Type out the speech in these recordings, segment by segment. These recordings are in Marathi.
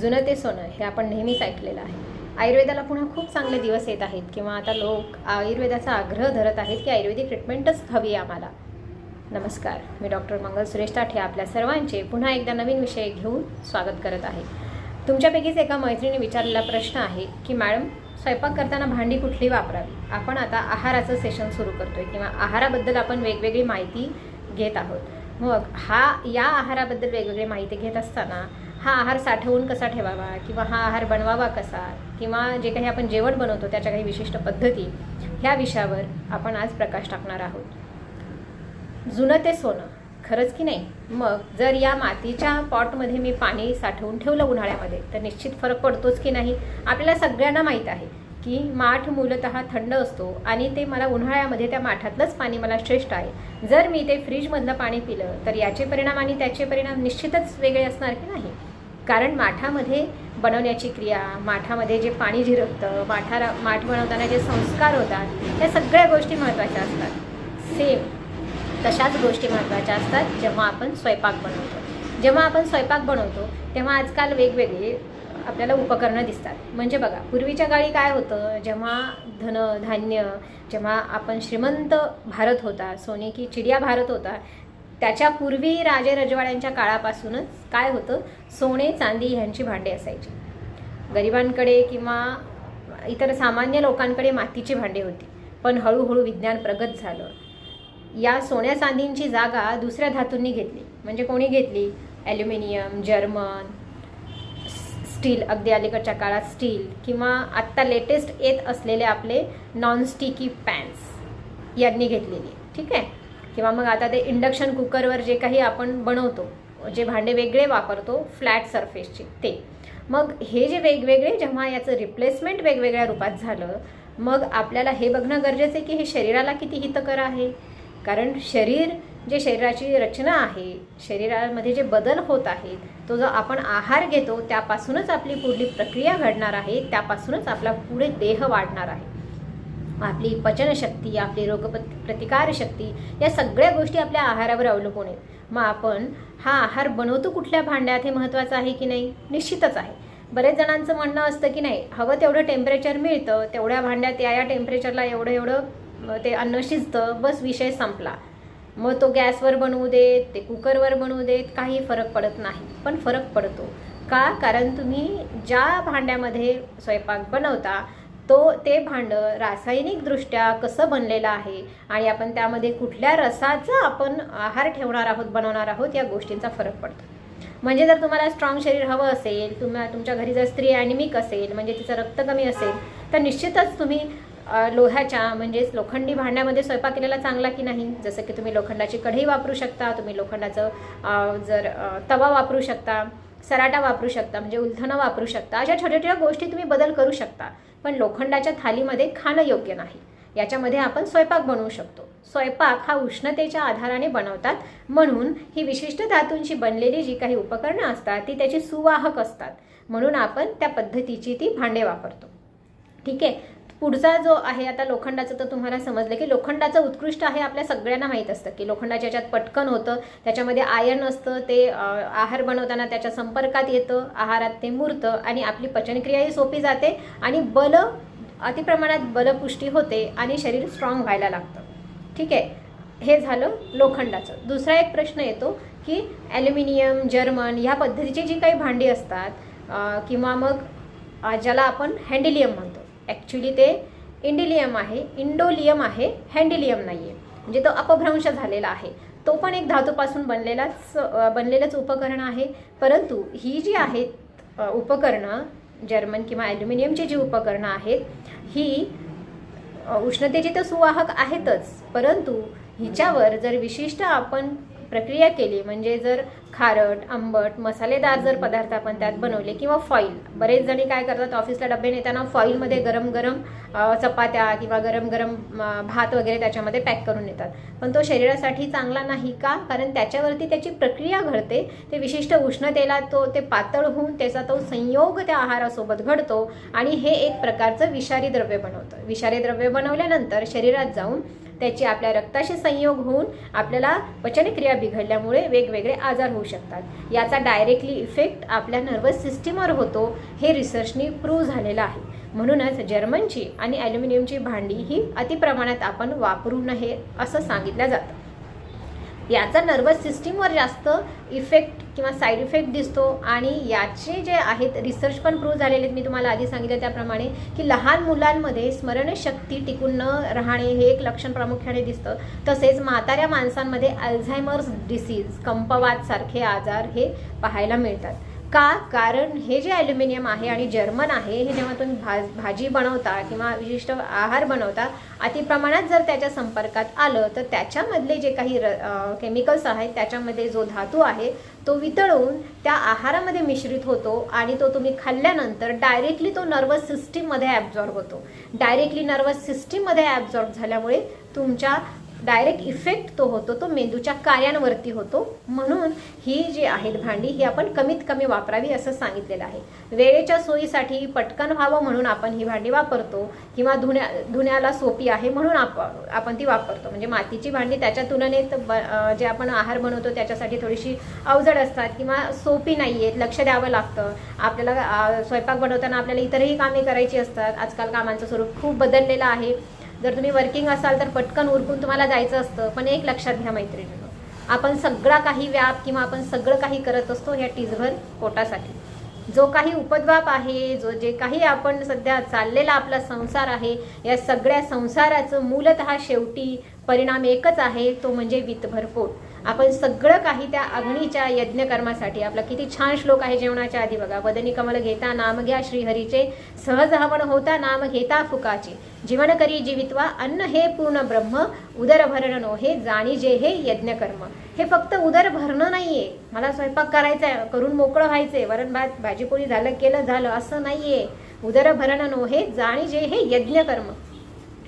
जुनं ते सोनं हे आपण नेहमीच ऐकलेलं आहे. आयुर्वेदाला पुन्हा खूप चांगले दिवस येत आहेत किंवा आता लोक आयुर्वेदाचा आग्रह धरत आहेत की आयुर्वेदिक ट्रीटमेंटच हवी आहे आम्हाला. नमस्कार मी डॉक्टर मंगल सुरेश ताठे आपल्या सर्वांचे पुन्हा एकदा नवीन विषय घेऊन स्वागत करत आहे. तुमच्यापैकीच एका मैत्रिणी विचारलेला प्रश्न आहे की मॅडम स्वयंपाक करताना भांडी कुठली वापरावी? आपण आता आहाराचं सेशन सुरू करतो आहे किंवा आहाराबद्दल आपण वेगवेगळी माहिती घेत आहोत. मग हा या आहाराबद्दल वेगवेगळी माहिती घेत असताना हा आहार साठवून कसा ठेवावा किंवा हा आहार बनवावा कसा? किंवा जे काही आपण जेवण बनवतो त्याच्या काही विशिष्ट पद्धती ह्या विषयावर आपण आज प्रकाश टाकणार आहोत. जुनं ते सोनं खरंच की नाही? मग जर या मातीच्या पॉटमध्ये मी पाणी साठवून ठेवलं उन्हाळ्यामध्ये तर निश्चित फरक पडतोच की नाही? आपल्याला सगळ्यांना माहीत आहे की माठ मूलतः थंड असतो आणि ते मला उन्हाळ्यामध्ये त्या माठातलंच पाणी मला श्रेष्ठ आहे. जर मी ते फ्रीजमधलं पाणी पिलं तर याचे परिणाम आणि त्याचे परिणाम निश्चितच वेगळे असणार की नाही? कारण माठामध्ये बनवण्याची क्रिया माठामध्ये जे पाणी झिरपतं माठाला माठ बनवताना जे संस्कार होतात या सगळ्या गोष्टी महत्त्वाच्या असतात. सेम तशाच गोष्टी महत्त्वाच्या असतात जेव्हा आपण स्वयंपाक बनवतो. जेव्हा आपण स्वयंपाक बनवतो तेव्हा आजकाल वेगवेगळे आपल्याला उपकरणं दिसतात. म्हणजे बघा पूर्वीच्या काळी काय होतं जेव्हा धन धान्य जेव्हा आपण श्रीमंत भारत होता सोने की चिडिया भारत होता त्याच्या पूर्वी राजे रजवाड्यांच्या काळापासूनच काय होतं? सोने चांदी ह्यांची भांडे असायची. गरिबांकडे किंवा इतर सामान्य लोकांकडे मातीची भांडी होती. पण हळूहळू विज्ञान प्रगत झालं. या सोन्या चांदींची जागा दुसऱ्या धातूंनी घेतली. म्हणजे कोणी घेतली? ॲल्युमिनियम जर्मन स्टील अगदी अलीकडच्या काळात स्टील किंवा आत्ता लेटेस्ट येत असलेले आपले नॉनस्टिकी पॅन्स यांनी घेतलेली. ठीक आहे? किंवा मग आता ते इंडक्शन कुकरवर जे काही आपण बनवतो जे भांडे वेगळे वापरतो फ्लॅट सरफेसचे ते. मग हे जे वेगवेगळे जेव्हा याचं रिप्लेसमेंट वेगवेगळ्या रूपात झालं मग आपल्याला हे बघणं गरजेचं आहे की हे शरीराला किती हितकर आहे? कारण शरीर जे शरीराची रचना आहे शरीरामध्ये जे बदल होत आहेत तो जो आपण आहार घेतो त्यापासूनच आपली पुढली प्रक्रिया घडणार आहे त्यापासूनच आपला पुढे देह वाढणार आहे. आपली पचनशक्ती आपली रोगप्रत प्रतिकारशक्ती या सगळ्या गोष्टी आपल्या आहारावर अवलंबून आहेत. मग आपण हा आहार बनवतो कुठल्या भांड्यात हे महत्त्वाचं आहे की नाही? निश्चितच आहे. बरेच जणांचं म्हणणं असतं की नाही हवं तेवढं टेम्परेचर मिळतं तेवढ्या भांड्यात या या टेम्परेचरला एवढं एवढं ते अन्न शिजतं बस विषय संपला. मग तो गॅसवर बनवू देत ते कुकरवर बनवू देत काही फरक पडत नाही. पण फरक पडतो. का? कारण तुम्ही ज्या भांड्यामध्ये स्वयंपाक बनवता तो ते भांडं रासायनिकदृष्ट्या कसं बनलेलं आहे आणि आपण त्यामध्ये कुठल्या रसाचा आपण आहार ठेवणार आहोत बनवणार आहोत या गोष्टींचा फरक पडतो. म्हणजे जर तुम्हाला स्ट्रॉंग शरीर हवं असेल तुम्हा तुमच्या घरी जर स्त्री ॲनिमिक असेल म्हणजे तिचं रक्त कमी असेल तर निश्चितच तुम्ही लोह्याच्या म्हणजेच लोखंडी भांड्यामध्ये स्वयंपाक केलेला चांगला की नाही? जसं की तुम्ही लोखंडाची कढई वापरू शकता तुम्ही लोखंडाचं जर तवा वापरू शकता सराटा वापरू शकता म्हणजे उलथणं वापरू शकता अशा छोट्या छोट्या गोष्टी तुम्ही बदल करू शकता. पण लोखंडाच्या थालीमध्ये खाणं योग्य नाही. याच्यामध्ये आपण स्वयंपाक बनवू शकतो. स्वयंपाक हा उष्णतेच्या आधाराने बनवतात. म्हणून ही विशिष्ट धातूंची बनलेली जी काही उपकरणं असतात ती त्याची सुवाहक असतात. म्हणून आपण त्या पद्धतीची ती भांडे वापरतो. ठीक आहे? पुढचा जो आहे आता लोखंडाचं तर तुम्हाला समजलं की लोखंडाचं उत्कृष्ट आहे आपल्या सगळ्यांना माहीत असतं की लोखंडाच्या याच्यात पटकन होतं त्याच्यामध्ये आयर्न असतं ते आहार बनवताना त्याच्या संपर्कात येतं आहारात ते मुरतं आणि आपली पचनक्रियाही सोपी जाते आणि बल अतिप्रमाणात बलपुष्टी होते आणि शरीर स्ट्रॉंग व्हायला लागतं. ठीक आहे? हे झालं लोखंडाचं. दुसरा एक प्रश्न येतो की ॲल्युमिनियम जर्मन ह्या पद्धतीची जी काही भांडी असतात किंवा मग ज्याला आपण हँडिलियम म्हणतो ॲक्च्युली ते इंडिलियम आहे इंडोलियम आहे हँडिलियम नाही आहे म्हणजे तो अपभ्रंश झालेला आहे. तो पण एक धातूपासून बनलेलाच बनलेलंच उपकरण आहे. परंतु ही जी आहेत उपकरणं जर्मन किंवा ॲल्युमिनियमची जी उपकरणं आहेत ही उष्णतेची तर सुवाहक आहेतच. परंतु हिच्यावर जर विशिष्ट आपण प्रक्रिया केली म्हणजे जर खारट आंबट मसालेदार जर पदार्थ आपण त्यात बनवले किंवा फॉईल बरेच जणी काय करतात ऑफिसला डबे नेताना फॉईलमध्ये गरम गरम चपात्या किंवा गरम गरम भात वगैरे त्याच्यामध्ये पॅक करून नेतात. पण तो शरीरासाठी चांगला नाही का? कारण त्याच्यावरती त्याची प्रक्रिया घडते. ते विशिष्ट उष्णतेला तो ते पातळ होऊन त्याचा तो संयोग त्या आहारासोबत घडतो आणि हे एक प्रकारचं विषारी द्रव्य बनवतं. विषारी द्रव्य बनवल्यानंतर शरीरात जाऊन त्याची आपल्या रक्ताशी संयोग होऊन आपल्याला पचनक्रिया बिघडल्यामुळे वेगवेगळे आजार होऊ शकतात. याचा डायरेक्टली इफेक्ट आपल्या नर्वस सिस्टीमवर होतो. हे रिसर्चनी प्रूव्ह झालेलं आहे. म्हणूनच जर्मनची आणि ॲल्युमिनियमची भांडी ही अतिप्रमाणात आपण वापरू नये असं सांगितलं जातं. याचा नर्वस सिस्टीमवर जास्त इफेक्ट किंवा साईड इफेक्ट दिसतो आणि याचे जे आहेत रिसर्च पण प्रूव्ह झालेले आहेत. मी तुम्हाला आधी सांगितलं त्याप्रमाणे की लहान मुलांमध्ये स्मरणशक्ती टिकून न राहणे हे एक लक्षण प्रामुख्याने दिसतं. तसेच म्हाताऱ्या माणसांमध्ये अल्झायमर्स डिसीज कंपवादसारखे आजार हे पाहायला मिळतात. का? कारण हे जे ॲल्युमिनियम आहे आणि जर्मन आहे हे जेव्हा तुम्ही भा भाजी बनवता किंवा विशिष्ट आहार बनवता अतिप्रमाणात जर त्याच्या संपर्कात आलं तर त्याच्यामधले जे काही र केमिकल्स आहेत त्याच्यामध्ये जो धातू आहे तो वितळून त्या आहारामध्ये मिश्रित होतो आणि तो तुम्ही खाल्ल्यानंतर डायरेक्टली तो नर्वस सिस्टीममध्ये ॲब्झॉर्ब होतो. डायरेक्टली नर्वस सिस्टीममध्ये ॲब्झॉर्ब झाल्यामुळे तुमच्या डायरेक्ट इफेक्ट तो होतो तो मेंदूच्या कार्यांवरती होतो. म्हणून ही जी आहेत भांडी ही आपण कमीत कमी वापरावी असं सांगितलेलं आहे. वेळेच्या सोयीसाठी पटकन व्हावं म्हणून आपण ही भांडी वापरतो किंवा धुण्या धुण्याला सोपी आहे म्हणून आप आपण ती वापरतो. म्हणजे मातीची भांडी त्याच्या तुलनेत ब जे आपण आहार बनवतो त्याच्यासाठी थोडीशी अवजड असतात किंवा सोपी नाही आहेत लक्ष द्यावं लागतं. आपल्याला स्वयंपाक बनवताना आपल्याला इतरही कामे करायची असतात. आजकाल कामांचं स्वरूप खूप बदललेलं आहे. जर तुम्ही वर्किंग असाल तर पटकन उरकून तुम्हाला जायचं असतं. पण एक लक्षात घ्या मैत्रिणीनं आपण सगळा काही व्याप किंवा आपण सगळं काही करत असतो ह्या टीजभर पोटासाठी. जो काही उपद्वाप आहे जो जे काही आपण सध्या चाललेला आपला संसार आहे या सगळ्या संसाराचं मूलत शेवटी परिणाम एकच आहे तो म्हणजे वितभर पोट. आपण सगळं काही त्या अग्नीच्या यज्ञकर्मासाठी आपला किती छान श्लोक आहे जेवणाच्या आधी बघा वदनी कमल घेता नाम घ्या श्रीहरीचे सहज हवन होता नाम घेता फुकाचे. जीवन करी जीवित्वा अन्न हे पूर्ण ब्रह्म उदर भरण नो हे जाणी जे हे यज्ञकर्म. हे फक्त उदर भरणं नाहीये. मला स्वयंपाक करायचा आहे करून मोकळं व्हायचंय वरण भात भाजीपोळी झालं केलं झालं असं नाहीये. उदर भरण नो हे जाणी जे हे यज्ञकर्म.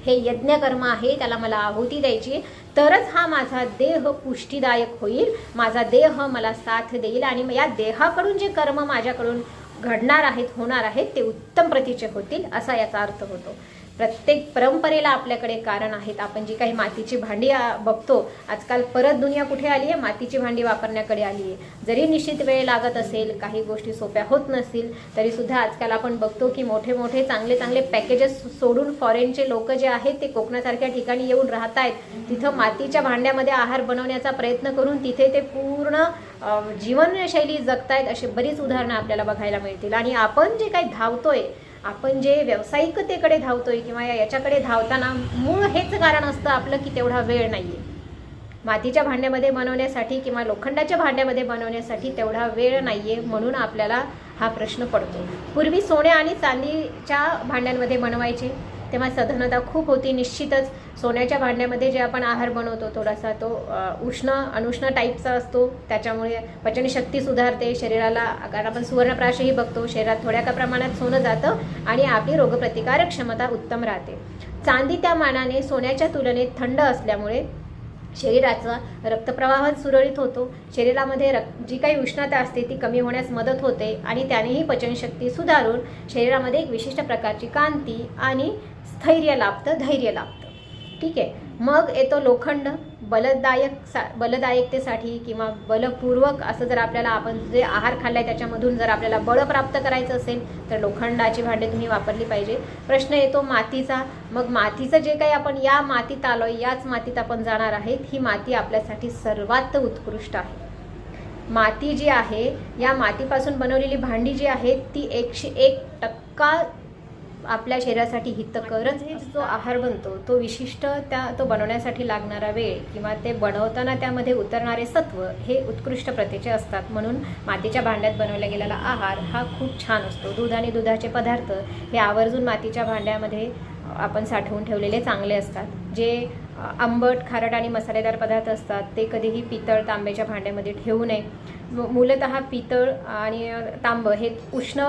हे यज्ञकर्म आहे त्याला मला आहुती द्यायची तरच हा माझा देह पुष्टीदायक होईल. माझा देह मला साथ देईल आणि या देहाकडून जे कर्म माझ्याकडून घडणार आहेत होणार आहेत ते उत्तम प्रतीचे होतील असा याचा अर्थ होतो. प्रत्येक परंपरेला आपल्याकडे कारण आहेत. आपण जी काही मातीची भांडी बघतो आजकाल परत दुनिया कुठे आली आहे? मातीची भांडी वापरण्याकडे आली आहे. जरी निश्चित वेळ लागत असेल काही गोष्टी सोप्या होत नसतील तरी सुद्धा आजकाल आपण बघतो की मोठे मोठे चांगले चांगले पॅकेजेस सोडून फॉरेनचे लोक जे आहेत ते कोकणासारख्या ठिकाणी येऊन राहत आहेत तिथं मातीच्या भांड्यामध्ये आहार बनवण्याचा प्रयत्न करून तिथे ते पूर्ण जीवनशैली जगतायत अशी बरीच उदाहरणं आपल्याला बघायला मिळतील. आणि आपण जे काही धावतोय आपण जे व्यावसायिकतेकडे धावतोय किंवा याच्याकडे धावताना मूळ हेच कारण असतं आपलं की तेवढा वेळ नाही आहे मातीच्या भांड्यामध्ये बनवण्यासाठी किंवा लोखंडाच्या भांड्यामध्ये बनवण्यासाठी तेवढा वेळ नाही आहे म्हणून आपल्याला हा प्रश्न पडतो. पूर्वी सोने आणि चांदीच्या भांड्यांमध्ये बनवायचे. तेव्हा सधनता खूप होती. निश्चितच सोन्याच्या भांड्यामध्ये जे आपण आहार बनवतो थोडासा तो उष्ण अनुष्ण टाईपचा असतो. त्याच्यामुळे पचनशक्ती सुधारते. शरीराला कारण आपण सुवर्णप्राशही बघतो. शरीरात थोड्या का प्रमाणात सोनं जातं आणि आपली रोगप्रतिकारक क्षमता उत्तम राहते. चांदी त्या मानाने सोन्याच्या तुलनेत थंड असल्यामुळे शरीराचा रक्तप्रवाह सुरळीत होतो. शरीरामध्ये रक् जी काही उष्णता असते ती कमी होण्यास मदत होते आणि त्यानेही पचनशक्ती सुधारून शरीरामध्ये एक विशिष्ट प्रकारची कांती आणि स्थैर्य लाभतं धैर्य लाभतं. ठीक आहे? मग येतो लोखंड. बलदायक सा बलदायकतेसाठी किंवा बलपूर्वक असं जर आपल्याला आपण जे आहार खाल्ला आहे त्याच्यामधून जर आपल्याला बळ प्राप्त करायचं असेल तर लोखंडाची भांडे तुम्ही वापरली पाहिजे. प्रश्न येतो मातीचा. मग मातीचं जे काही आपण या मातीत आलो आहे याच मातीत आपण जाणार आहेत ही माती आपल्यासाठी सर्वात उत्कृष्ट आहे. माती जी आहे या मातीपासून बनवलेली भांडी जी आहे ती एकशे एक टक्का आपल्या शरीरासाठी हितकरच हे जो आहार बनतो तो विशिष्ट त्या तो बनवण्यासाठी लागणारा वेळ किंवा ते बनवताना त्यामध्ये उतरणारे सत्व हे उत्कृष्ट प्रतीचे असतात. म्हणून मातीच्या भांड्यात बनवला गेलेला आहार हा खूप छान असतो. दूध आणि दुधाचे पदार्थ हे आवर्जून मातीच्या भांड्यामध्ये आपण साठवून ठेवलेले चांगले असतात. जे आंबट खारट आणि मसालेदार पदार्थ असतात ते कधीही पितळ तांब्याच्या भांड्यामध्ये ठेवू नये. मूलत पितळ आणि तांब हे उष्ण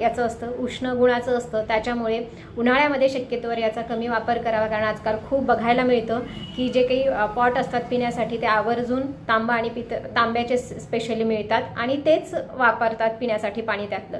याचं असतं उष्ण गुणाचं असतं. त्याच्यामुळे उन्हाळ्यामध्ये शक्यतोवर याचा कमी वापर करावा कारण आजकाल खूप बघायला मिळतं की जे काही पॉट असतात पिण्यासाठी ते आवर्जून तांबा आणि पित तांब्याचे स्पेशली मिळतात आणि तेच वापरतात पिण्यासाठी पाणी त्यातलं.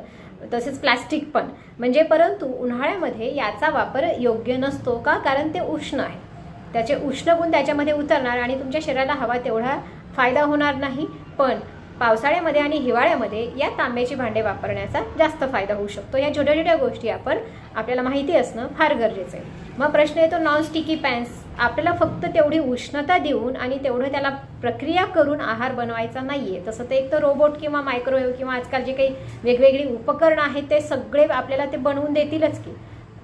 तसेच प्लॅस्टिक पण. म्हणजे परंतु उन्हाळ्यामध्ये याचा वापर योग्य नसतो का? कारण ते उष्ण आहे. त्याचे उष्ण गुण त्याच्यामध्ये उतरणार आणि तुमच्या शरीराला हवा तेवढा फायदा होणार नाही. पण पावसाळ्यामध्ये आणि हिवाळ्यामध्ये या तांब्याची भांडे वापरण्याचा जास्त फायदा होऊ शकतो. या छोट्या छोट्या गोष्टी आपण आपल्याला माहिती असणं फार गरजेचं आहे. मग प्रश्न येतो नॉन स्टिकी पॅन्स आपल्याला फक्त तेवढी उष्णता देऊन आणि तेवढं त्याला प्रक्रिया करून आहार बनवायचा नाही आहे तसं ते एक तर रोबोट किंवा मायक्रोवेव्ह किंवा आजकाल जे काही वेगवेगळी उपकरणं आहेत ते सगळे आपल्याला ते बनवून देतीलच की.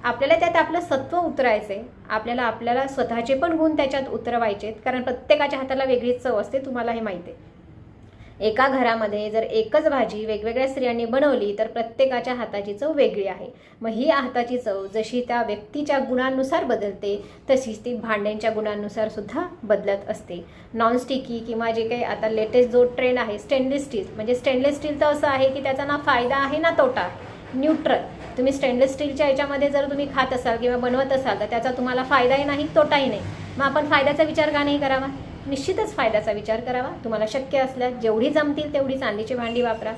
आपल्याला त्यात आपलं सत्व उतरायचे आपल्याला आपल्याला स्वतःचे पण गुण त्याच्यात उतरवायचे कारण प्रत्येकाच्या हाताला वेगळीच चव असते तुम्हाला हे माहिती आहे. एका घरामध्ये जर एकच भाजी वेगवेगळ्या स्त्रियांनी बनवली तर प्रत्येकाच्या हाताची चव वेगळी आहे. मग ही हाताची चव जशी त्या व्यक्तीच्या गुणांनुसार बदलते तशीच ती भांड्यांच्या गुणांनुसार सुद्धा बदलत असते. नॉनस्टिकी किंवा जे काही आता लेटेस्ट जो ट्रेंड आहे स्टेनलेस स्टील म्हणजे स्टेनलेस स्टील तर असं आहे की त्याचा ना फायदा आहे ना तोटा. न्यूट्रल तुम्ही स्टेनलेस स्टीलच्या याच्यामध्ये जर तुम्ही खात असाल किंवा बनवत असाल तर त्याचा तुम्हाला फायदाही नाही तोटाही नाही. मग आपण फायद्याचा विचार का नाही करावा? निश्चितच फायद्याचा विचार करावा. तुम्हाला शक्य असल्यास जेवढी जमतील तेवढी चांदीची भांडी वापरा.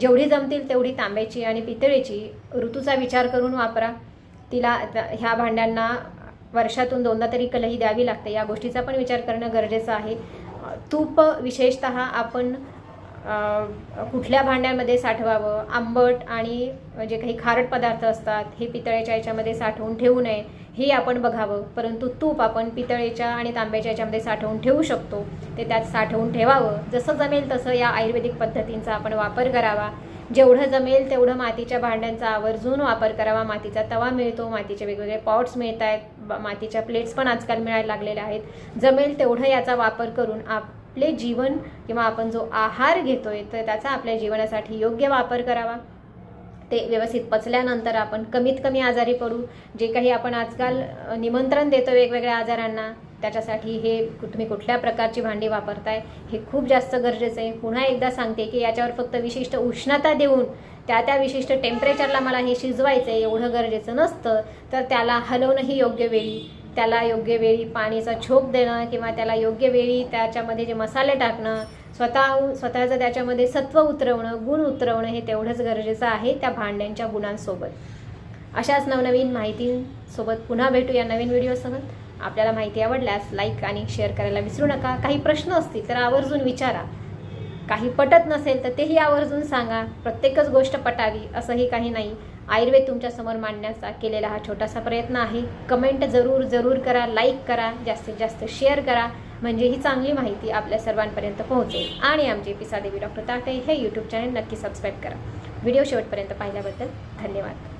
जेवढी जमतील तेवढी तांब्याची आणि पितळेची ऋतूचा विचार करून वापरा. तिला ह्या भांड्यांना वर्षातून दोनदा तरी कलही द्यावी लागते. या गोष्टीचा पण विचार करणं गरजेचं आहे. तूप विशेषतः आपण कुठल्या भांड्यांमध्ये साठवावं? आंबट आणि जे काही खारट पदार्थ असतात हे पितळेच्या याच्यामध्ये साठवून ठेवू नये हे आपण बघावं. परंतु तूप आपण पितळेच्या आणि तांब्याच्या याच्यामध्ये साठवून ठेवू शकतो. ते त्यात साठवून ठेवावं. जसं जमेल तसं या आयुर्वेदिक पद्धतींचा आपण वापर करावा. जेवढं जमेल तेवढं मातीच्या भांड्यांचा आवर्जून वापर करावा. मातीचा तवा मिळतो मातीचे वेगवेगळे पॉट्स मिळत आहेत मातीच्या प्लेट्स पण आजकाल मिळायला लागलेल्या आहेत. जमेल तेवढं याचा वापर करून आप आपले जीवन किंवा आपण जो आहार घेतोय तर त्याचा आपल्या जीवनासाठी योग्य वापर करावा. ते व्यवस्थित पचल्यानंतर आपण कमीत कमी आजारी पडू. जे काही आपण आजकाल निमंत्रण देतो वेगवेगळ्या आजारांना त्याच्यासाठी हे तुम्ही कुठल्या प्रकारची भांडी वापरताय हे खूप जास्त गरजेचं आहे. पुन्हा एकदा सांगते की याच्यावर फक्त विशिष्ट उष्णता देऊन त्या त्या विशिष्ट टेम्परेचरला मला हे शिजवायचं आहे एवढं गरजेचं नसतं तर त्याला हलवणंही योग्य वेळी. त्याला योग्य वेळी पाणीचा झोप देणं किंवा त्याला योग्य वेळी त्याच्यामध्ये जे मसाले टाकणं स्वतः स्वतःचं त्याच्यामध्ये सत्व उतरवणं गुण उतरवणं हे तेवढंच गरजेचं आहे त्या भांड्यांच्या गुणांसोबत. अशाच नवनवीन माहितीसोबत पुन्हा भेटू या नवीन व्हिडिओसह. आपल्याला माहिती आवडल्यास लाईक आणि शेअर करायला विसरू नका. काही प्रश्न असतील तर आवर्जून विचारा. काही पटत नसेल तर तेही आवर्जून सांगा. प्रत्येकच गोष्ट पटावी असंही काही नाही. आयुर्वेद तुमच्यासमोर मांडण्याचा केलेला हा छोटासा प्रयत्न आहे. कमेंट जरूर जरूर करा लाईक करा जास्तीत जास्त शेअर करा. म्हणजे ही चांगली माहिती आपल्या सर्वांपर्यंत पोहोचेल. आणि आमचे पिसादेवी डॉक्टर ताटे हे यूट्यूब चॅनल नक्की सबस्क्राईब करा. व्हिडिओ शेवटपर्यंत पाहिल्याबद्दल धन्यवाद.